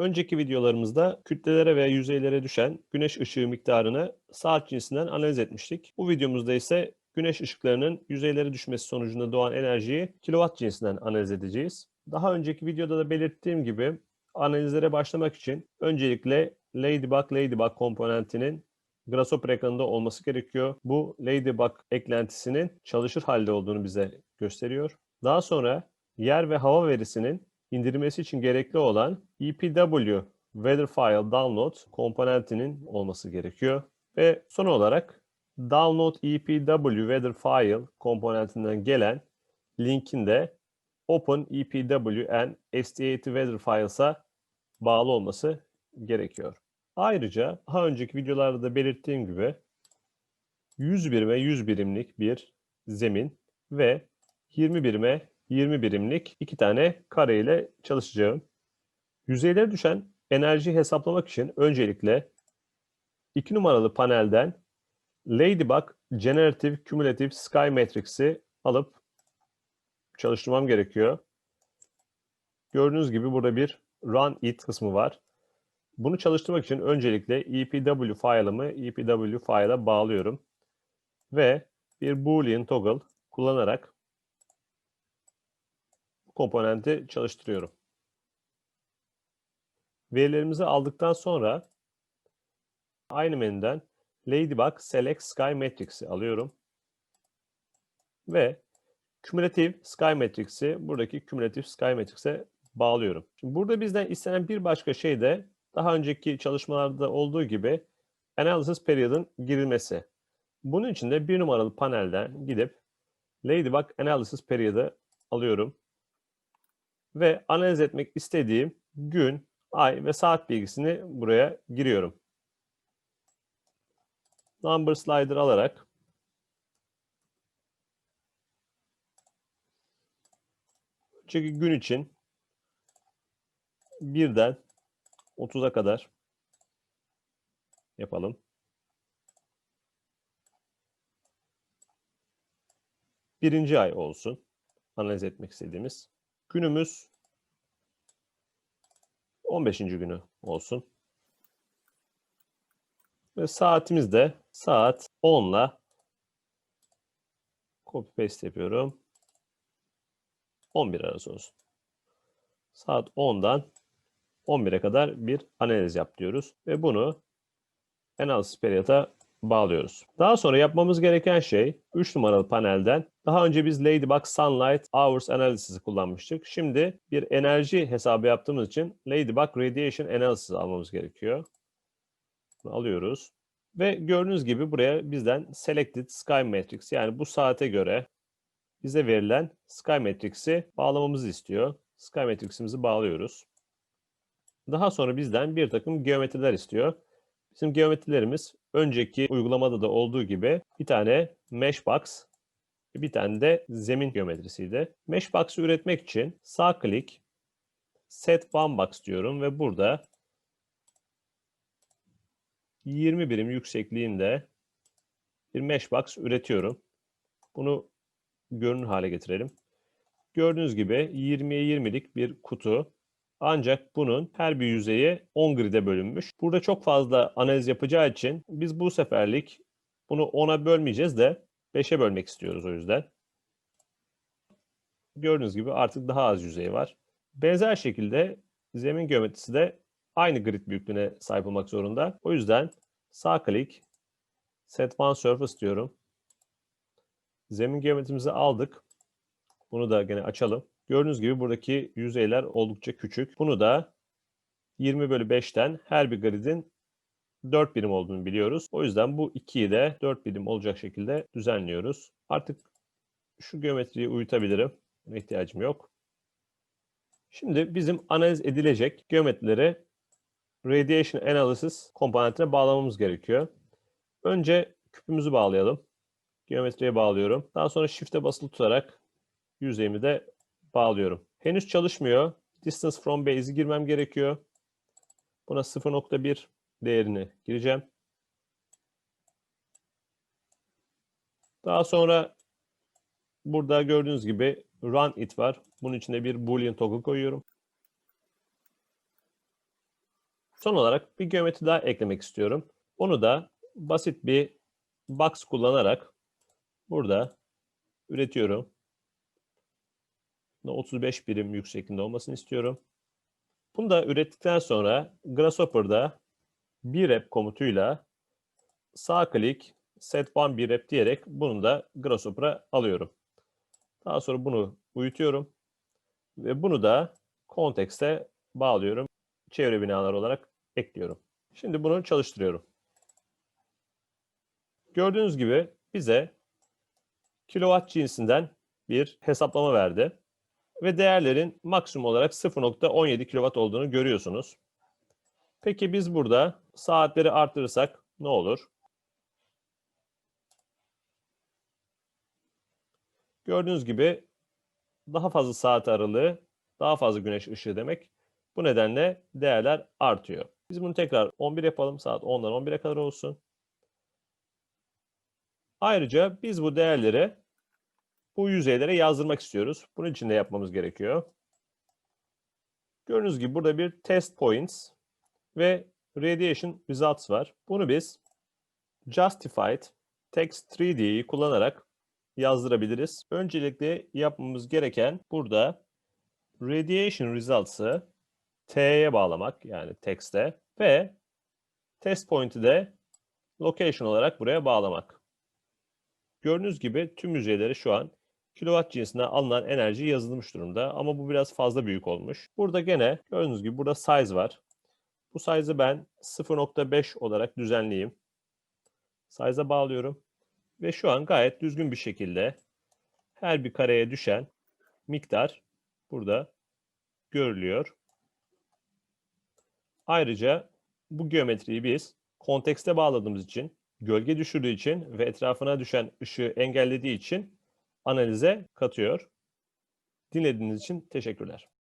Önceki videolarımızda kütlelere ve yüzeylere düşen güneş ışığı miktarını saat cinsinden analiz etmiştik. Bu videomuzda ise güneş ışıklarının yüzeylere düşmesi sonucunda doğan enerjiyi kilowatt cinsinden analiz edeceğiz. Daha önceki videoda da belirttiğim gibi analizlere başlamak için öncelikle Ladybug Ladybug komponentinin Grasshopper ekranında olması gerekiyor. Bu Ladybug eklentisinin çalışır halde olduğunu bize gösteriyor. Daha sonra yer ve hava verisinin indirilmesi için gerekli olan EPW Weather File Download komponentinin olması gerekiyor. Ve son olarak Download EPW Weather File komponentinden gelen linkin de Open EPW and ST80 Weather Files'a bağlı olması gerekiyor. Ayrıca daha önceki videolarda da belirttiğim gibi 100 birime 100 birimlik bir zemin ve 20 birime 20 birimlik iki tane kare ile çalışacağım. Yüzeylere düşen enerjiyi hesaplamak için öncelikle 2 numaralı panelden Ladybug Generative Cumulative Sky Matrix'i alıp çalıştırmam gerekiyor. Gördüğünüz gibi burada bir Run It kısmı var. Bunu çalıştırmak için öncelikle EPW file'ımı EPW file'a bağlıyorum. Ve bir boolean toggle kullanarak komponenti çalıştırıyorum. Verilerimizi aldıktan sonra aynı menüden Ladybug Select Sky Matrix'i alıyorum. Ve Cumulative Sky Matrix'i buradaki Cumulative Sky Matrix'e bağlıyorum. Şimdi burada bizden istenen bir başka şey de daha önceki çalışmalarda olduğu gibi Analysis Period'ın girilmesi. Bunun için de bir numaralı panelden gidip Ladybug Analysis Period'ı alıyorum. Ve analiz etmek istediğim gün, ay ve saat bilgisini buraya giriyorum. Number slider alarak çünkü gün için birden 30'a kadar yapalım. Birinci ay olsun. Analiz etmek istediğimiz. Günümüz 15. günü olsun. Ve saatimiz de saat 10 ile copy paste yapıyorum. 11 arası olsun. Saat 10'dan 11'e kadar bir analiz yap diyoruz. Ve bunu Analysis Period'a bağlıyoruz. Daha sonra yapmamız gereken şey 3 numaralı panelden daha önce biz Ladybug Sunlight Hours Analysis'i kullanmıştık. Şimdi bir enerji hesabı yaptığımız için Ladybug Radiation Analysis almamız gerekiyor. Bunu alıyoruz. Ve gördüğünüz gibi buraya bizden Selected Sky Matrix yani bu saate göre bize verilen Sky Matrix'i bağlamamızı istiyor. Sky Matrix'imizi bağlıyoruz. Daha sonra bizden bir takım geometriler istiyor. Bizim geometrilerimiz önceki uygulamada da olduğu gibi bir tane Meshbox, bir tane de zemin geometrisiydi. Meshbox'ı üretmek için sağ klik, Set Boundbox diyorum ve burada 20 birim yüksekliğinde bir Meshbox üretiyorum. Bunu görünür hale getirelim. Gördüğünüz gibi 20'ye 20'lik bir kutu. Ancak bunun her bir yüzeyi 10 grid'e bölünmüş. Burada çok fazla analiz yapacağı için biz bu seferlik bunu 10'a bölmeyeceğiz de 5'e bölmek istiyoruz o yüzden. Gördüğünüz gibi artık daha az yüzey var. Benzer şekilde zemin geometrisi de aynı grid büyüklüğüne sahip olmak zorunda. O yüzden sağ klik set one surface diyorum. Zemin geometrimizi aldık. Bunu da gene açalım. Gördüğünüz gibi buradaki yüzeyler oldukça küçük. Bunu da 20 bölü 5'ten her bir gridin 4 birim olduğunu biliyoruz. O yüzden bu 2'yi de 4 birim olacak şekilde düzenliyoruz. Artık şu geometriyi uyutabilirim. Buna ihtiyacım yok. Şimdi bizim analiz edilecek geometrileri Radiation Analysis komponentine bağlamamız gerekiyor. Önce küpümüzü bağlayalım. Geometriye bağlıyorum. Daha sonra Shift'e basılı tutarak yüzeyimi de bağlıyorum. Henüz çalışmıyor. Distance from base'i girmem gerekiyor. Buna 0.1 değerini gireceğim. Daha sonra burada gördüğünüz gibi run it var. Bunun içine bir boolean toggle koyuyorum. Son olarak bir geometri daha eklemek istiyorum. Onu da basit bir box kullanarak burada üretiyorum. 35 birim yüksekliğinde olmasını istiyorum. Bunu da ürettikten sonra Grasshopper'da bir rep komutuyla sağ klik set one bir rep diyerek bunu da Grasshopper'a alıyorum. Daha sonra bunu uyutuyorum ve bunu da kontekste bağlıyorum. Çevre binalar olarak ekliyorum. Şimdi bunu çalıştırıyorum. Gördüğünüz gibi bize kilowatt cinsinden bir hesaplama verdi. Ve değerlerin maksimum olarak 0.17 kilowatt olduğunu görüyorsunuz. Peki biz burada saatleri arttırırsak ne olur? Gördüğünüz gibi daha fazla saat aralığı, daha fazla güneş ışığı demek. Bu nedenle değerler artıyor. Biz bunu tekrar 11 yapalım. Saat 10'dan 11'e kadar olsun. Ayrıca biz bu değerleri bu yüzeylere yazdırmak istiyoruz. Bunun için de yapmamız gerekiyor. Gördüğünüz gibi burada bir test points ve radiation results var. Bunu biz justified text 3D'yi kullanarak yazdırabiliriz. Öncelikle yapmamız gereken burada radiation results'ı t'ye bağlamak yani text'e ve test point'i de location olarak buraya bağlamak. Gördüğünüz gibi tüm yüzeyleri şu an kilowatt cinsinden alınan enerji yazılmış durumda ama bu biraz fazla büyük olmuş. Burada gene gördüğünüz gibi burada size var. Bu size'ı ben 0.5 olarak düzenleyeyim. Size'a bağlıyorum. Ve şu an gayet düzgün bir şekilde her bir kareye düşen miktar burada görülüyor. Ayrıca bu geometriyi biz kontekste bağladığımız için, gölge düşürdüğü için ve etrafına düşen ışığı engellediği için analize katıyor. Dinlediğiniz için teşekkürler.